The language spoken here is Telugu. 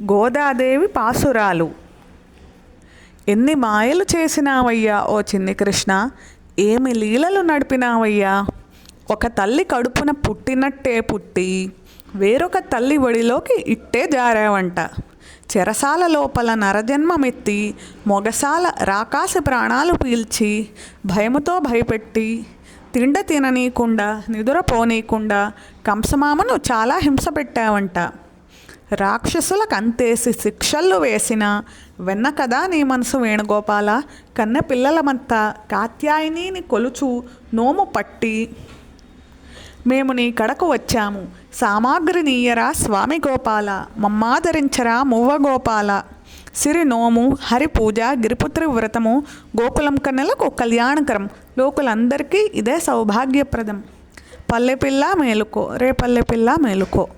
గోదాదేవి పాసురాలు. ఎన్ని మాయలు చేసినావయ్యా ఓ చిన్ని కృష్ణ? ఏమి లీలలు నడిపినావయ్యా? ఒక తల్లి కడుపున పుట్టినట్టే పుట్టి వేరొక తల్లి ఒడిలోకి ఇట్టే జారావంట. చెరసాల లోపల నరజన్మమెత్తి మొగసాల రాకాసి ప్రాణాలు పీల్చి భయముతో భయపెట్టి తిండ తిననీయకుండా నిదుర పోనీయకుండా కంసమామను చాలా హింస పెట్టావంట. రాక్షసులకు అంతేసి శిక్షలు వేసిన వెన్న కదా నీ మనసు వేణుగోపాల కన్న పిల్లలమంతా కాత్యాయనిని కొలుచు నోము పట్టి. మేము నీ కడకు వచ్చాము. సామాగ్రి నీయరా స్వామి గోపాల మమ్మాదరించరా మువ్వ గోపాల సిరి నోము హరి పూజ గిరిపుత్రి వ్రతము గోకులం కన్నెలకు కళ్యాణకరం. లోకులందరికీ ఇదే సౌభాగ్యప్రదం. పల్లెపిల్ల మేలుకో రే పల్లెపిల్ల మేలుకో.